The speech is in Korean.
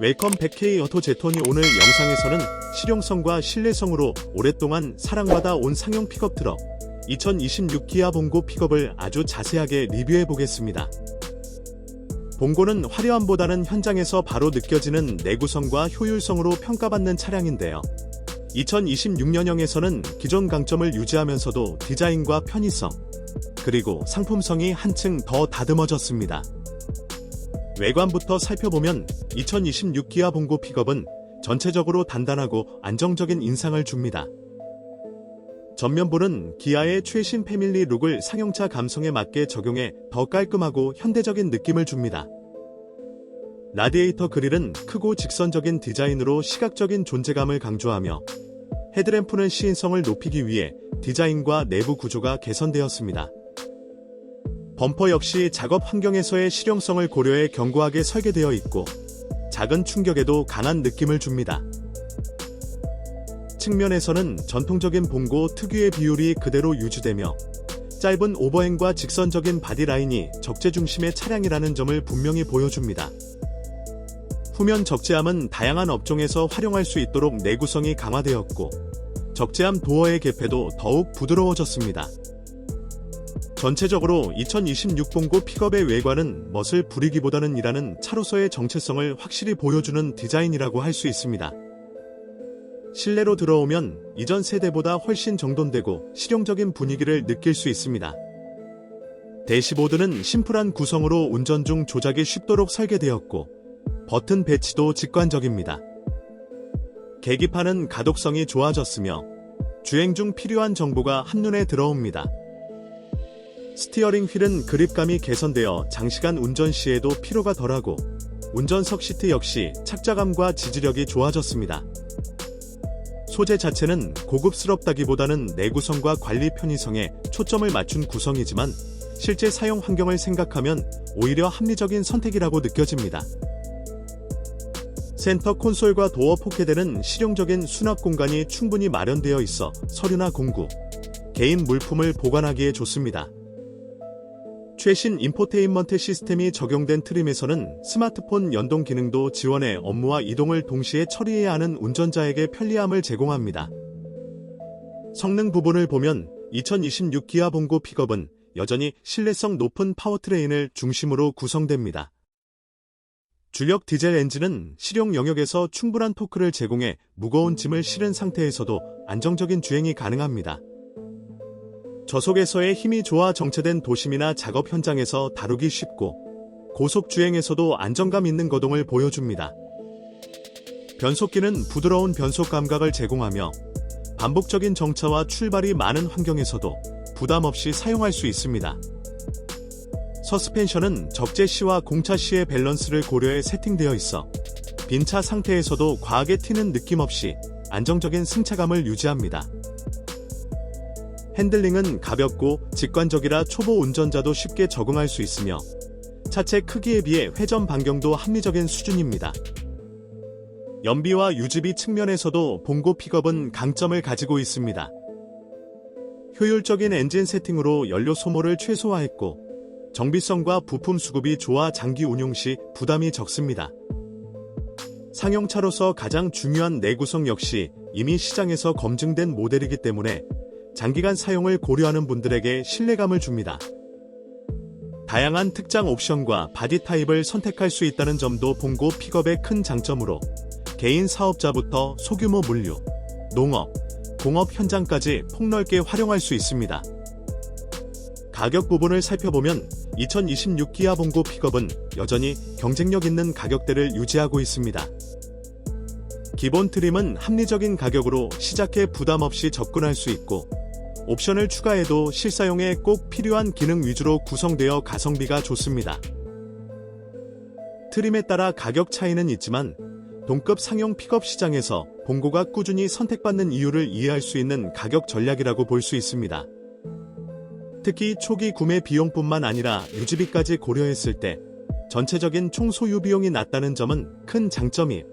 웰컴 100K 어토 제톤이 오늘 영상에서는 실용성과 신뢰성으로 오랫동안 사랑받아 온 상용 픽업 트럭 2026 기아 봉고 픽업을 아주 자세하게 리뷰해 보겠습니다. 봉고는 화려함보다는 현장에서 바로 느껴지는 내구성과 효율성으로 평가받는 차량인데요. 2026년형에서는 기존 강점을 유지하면서도 디자인과 편의성, 그리고 상품성이 한층 더 다듬어졌습니다. 외관부터 살펴보면 2026 기아 봉고 픽업은 전체적으로 단단하고 안정적인 인상을 줍니다. 전면부는 기아의 최신 패밀리 룩을 상용차 감성에 맞게 적용해 더 깔끔하고 현대적인 느낌을 줍니다. 라디에이터 그릴은 크고 직선적인 디자인으로 시각적인 존재감을 강조하며 헤드램프는 시인성을 높이기 위해 디자인과 내부 구조가 개선되었습니다. 범퍼 역시 작업 환경에서의 실용성을 고려해 견고하게 설계되어 있고 작은 충격에도 강한 느낌을 줍니다. 측면에서는 전통적인 봉고 특유의 비율이 그대로 유지되며 짧은 오버행과 직선적인 바디라인이 적재 중심의 차량이라는 점을 분명히 보여줍니다. 후면 적재함은 다양한 업종에서 활용할 수 있도록 내구성이 강화되었고 적재함 도어의 개폐도 더욱 부드러워졌습니다. 전체적으로 2026 봉고 픽업의 외관은 멋을 부리기보다는 이라는 차로서의 정체성을 확실히 보여주는 디자인이라고 할 수 있습니다. 실내로 들어오면 이전 세대보다 훨씬 정돈되고 실용적인 분위기를 느낄 수 있습니다. 대시보드는 심플한 구성으로 운전 중 조작이 쉽도록 설계되었고 버튼 배치도 직관적입니다. 계기판은 가독성이 좋아졌으며 주행 중 필요한 정보가 한눈에 들어옵니다. 스티어링 휠은 그립감이 개선되어 장시간 운전 시에도 피로가 덜하고 운전석 시트 역시 착자감과 지지력이 좋아졌습니다. 소재 자체는 고급스럽다기보다는 내구성과 관리 편의성에 초점을 맞춘 구성이지만 실제 사용 환경을 생각하면 오히려 합리적인 선택이라고 느껴집니다. 센터 콘솔과 도어 포켓에는 실용적인 수납 공간이 충분히 마련되어 있어 서류나 공구, 개인 물품을 보관하기에 좋습니다. 최신 인포테인먼트 시스템이 적용된 트림에서는 스마트폰 연동 기능도 지원해 업무와 이동을 동시에 처리해야 하는 운전자에게 편리함을 제공합니다. 성능 부분을 보면 2026 기아 봉고 픽업은 여전히 신뢰성 높은 파워트레인을 중심으로 구성됩니다. 주력 디젤 엔진은 실용 영역에서 충분한 토크를 제공해 무거운 짐을 실은 상태에서도 안정적인 주행이 가능합니다. 저속에서의 힘이 좋아 정체된 도심이나 작업 현장에서 다루기 쉽고 고속 주행에서도 안정감 있는 거동을 보여줍니다. 변속기는 부드러운 변속 감각을 제공하며 반복적인 정차와 출발이 많은 환경에서도 부담 없이 사용할 수 있습니다. 서스펜션은 적재 시와 공차 시의 밸런스를 고려해 세팅되어 있어 빈차 상태에서도 과하게 튀는 느낌 없이 안정적인 승차감을 유지합니다. 핸들링은 가볍고 직관적이라 초보 운전자도 쉽게 적응할 수 있으며 차체 크기에 비해 회전 반경도 합리적인 수준입니다. 연비와 유지비 측면에서도 봉고 픽업은 강점을 가지고 있습니다. 효율적인 엔진 세팅으로 연료 소모를 최소화했고 정비성과 부품 수급이 좋아 장기 운용 시 부담이 적습니다. 상용차로서 가장 중요한 내구성 역시 이미 시장에서 검증된 모델이기 때문에 장기간 사용을 고려하는 분들에게 신뢰감을 줍니다. 다양한 특장 옵션과 바디 타입을 선택할 수 있다는 점도 봉고 픽업의 큰 장점으로 개인 사업자부터 소규모 물류, 농업, 공업 현장까지 폭넓게 활용할 수 있습니다. 가격 부분을 살펴보면 2026 기아 봉고 픽업은 여전히 경쟁력 있는 가격대를 유지하고 있습니다. 기본 트림은 합리적인 가격으로 시작해 부담 없이 접근할 수 있고 옵션을 추가해도 실사용에 꼭 필요한 기능 위주로 구성되어 가성비가 좋습니다. 트림에 따라 가격 차이는 있지만 동급 상용 픽업 시장에서 봉고가 꾸준히 선택받는 이유를 이해할 수 있는 가격 전략이라고 볼 수 있습니다. 특히 초기 구매 비용뿐만 아니라 유지비까지 고려했을 때 전체적인 총 소유 비용이 낮다는 점은 큰 장점이